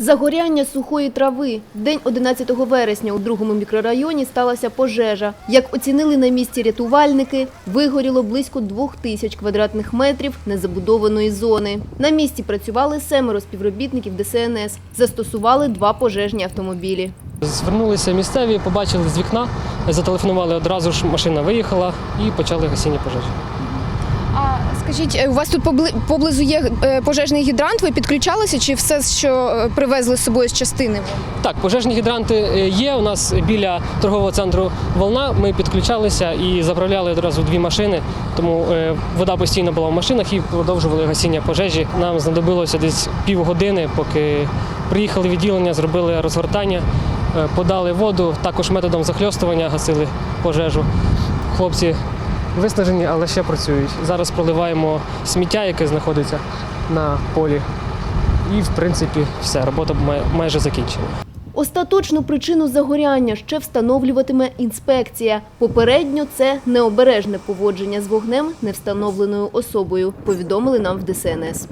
Загоряння сухої трави. День 11 вересня у другому мікрорайоні сталася пожежа. Як оцінили на місці рятувальники, вигоріло близько двох тисяч квадратних метрів незабудованої зони. На місці працювали семеро співробітників ДСНС. Застосували два пожежні автомобілі. Звернулися місцеві, побачили з вікна, зателефонували одразу ж, машина виїхала і почали гасіння пожежі. Скажіть, е, у вас тут побли- поблизу є е, пожежний гідрант? Ви підключалися чи все, що е, привезли з собою з частини? Так, пожежні гідранти є. У нас біля торгового центру Волна. Ми підключалися і заправляли одразу дві машини, тому вода постійно була в машинах і продовжували гасіння пожежі. Нам знадобилося десь півгодини, поки приїхали відділення, зробили розгортання, подали воду, також методом захльостування гасили пожежу. Хлопці виснажені, але ще працюють. Зараз проливаємо сміття, яке знаходиться на полі. І, в принципі, все, робота майже закінчена. Остаточну причину загоряння ще встановлюватиме інспекція. Попередньо це необережне поводження з вогнем невстановленою особою, повідомили нам в ДСНС.